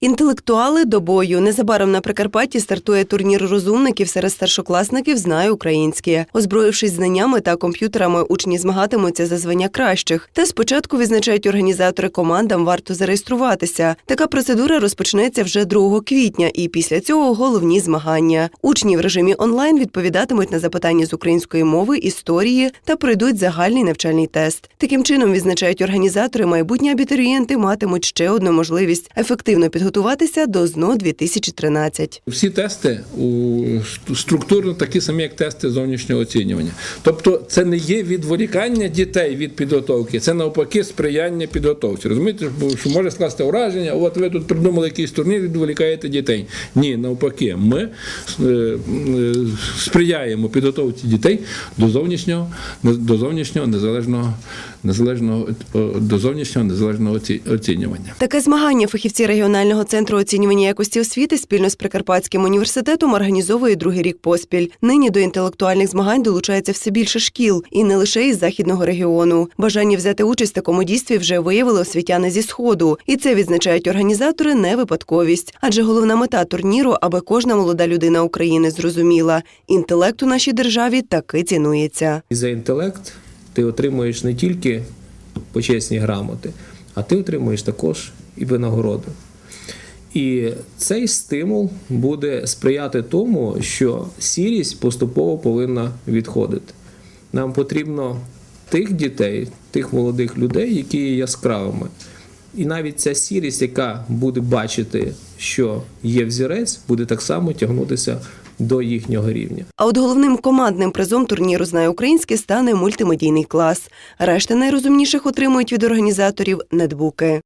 Інтелектуали до бою. Незабаром на Прикарпатті стартує турнір розумників серед старшокласників знає українське. Озброївшись знаннями та комп'ютерами, учні змагатимуться за звання кращих. Та спочатку відзначають організатори командам варто зареєструватися. Така процедура розпочнеться вже 2 квітня, і після цього головні змагання. Учні в режимі онлайн відповідатимуть на запитання з української мови, історії та пройдуть загальний навчальний тест. Таким чином відзначають організатори, майбутні абітурієнти матимуть ще одну можливість ефективно підготуватися до ЗНО 2013. Всі тести у структурно такі самі, як тести зовнішнього оцінювання. Тобто, це не є відволікання дітей від підготовки, це навпаки сприяння підготовці. Розумієте, що може скласти враження, от ви тут придумали якийсь турнір, відволікаєте дітей. Ні, навпаки, ми е, е, сприяємо підготовці дітей до зовнішнього, до зовнішнього незалежного, незалежного до зовнішнього незалежного оці- оцінювання. Таке змагання фахівці регіонального центру оцінювання якості освіти спільно з Прикарпатським університетом організовує другий рік поспіль. Нині до інтелектуальних змагань долучається все більше шкіл, і не лише із західного регіону. Бажання взяти участь в такому дійстві вже виявили освітяни зі сходу, і це відзначають організатори не випадковість. Адже головна мета турніру, аби кожна молода людина України зрозуміла, інтелект у нашій державі таки цінується. За інтелект ти отримуєш не тільки почесні грамоти, а ти отримуєш також і винагороду. І цей стимул буде сприяти тому, що сірість поступово повинна відходити. Нам потрібно тих дітей, тих молодих людей, які є яскравими. І навіть ця сірість, яка буде бачити, що є взірець, буде так само тягнутися до їхнього рівня. А от головним командним призом турніру знає українське стане мультимедійний клас. Решта найрозумніших отримують від організаторів нетбуки.